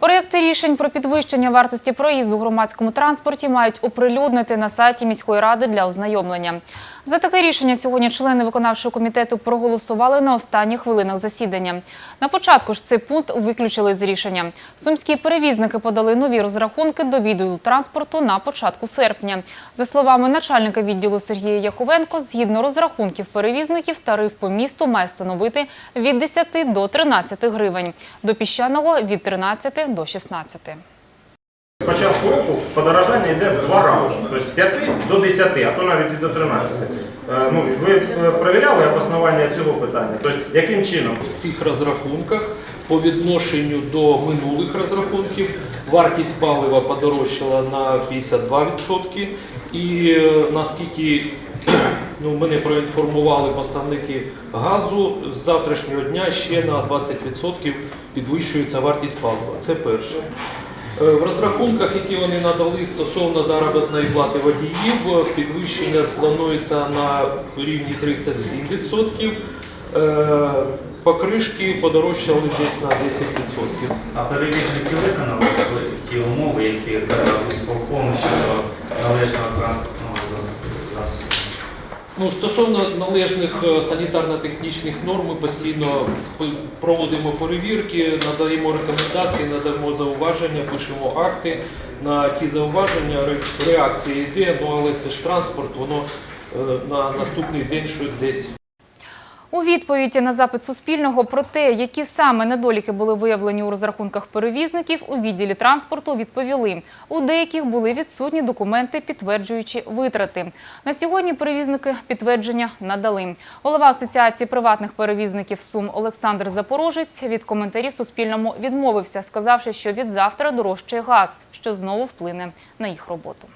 Проєкти рішень про підвищення вартості проїзду у громадському транспорті мають оприлюднити на сайті міської ради для ознайомлення. За таке рішення сьогодні члени виконавчого комітету проголосували на останніх хвилинах засідання. На початку ж цей пункт виключили з рішення. Сумські перевізники подали нові розрахунки до відділу транспорту на початку серпня. За словами начальника відділу Сергія Яковенко, згідно розрахунків перевізників, тариф по місту має становити від 10 до 13 гривень, до піщаного – від 13 до 16. З початку року подорожання йде в два рази, тобто з 5 до 10, а то навіть і до 13. Е, Ну, ви е, перевіряли обоснування цього питання? Тобто, яким чином? В цих розрахунках по відношенню до минулих розрахунків вартість палива подорожчала на 52%. І е, наскільки ну, мене проінформували поставники газу, з завтрашнього дня ще на 20% підвищується вартість палива. Це перше. Е, В розрахунках, які вони надали стосовно заробітної плати водіїв, підвищення планується на рівні 37%. Е, Покришки подорожчали десь на 10%. А перевізники виконали ті умови, які казав ісполком щодо належного засобу. Ну, стосовно належних е, санітарно-технічних норм, ми постійно проводимо перевірки, надаємо рекомендації, надаємо зауваження, пишемо акти. На ті зауваження реакція йде, ну але це ж транспорт, воно е, на наступний день щось десь У відповіді на запит Суспільного про те, які саме недоліки були виявлені у розрахунках перевізників, у відділі транспорту відповіли. У деяких були відсутні документи, підтверджуючи витрати. На сьогодні перевізники підтвердження надали. Голова Асоціації приватних перевізників Сум Олександр Запорожець від коментарів Суспільному відмовився, сказавши, що від завтра дорожчає газ, що знову вплине на їх роботу.